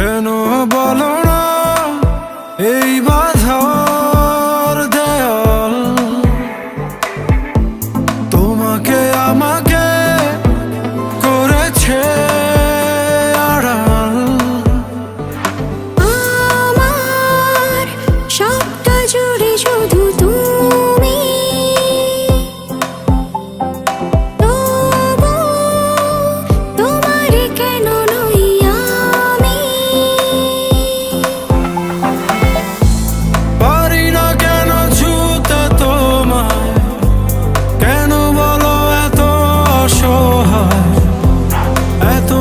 কেন বলো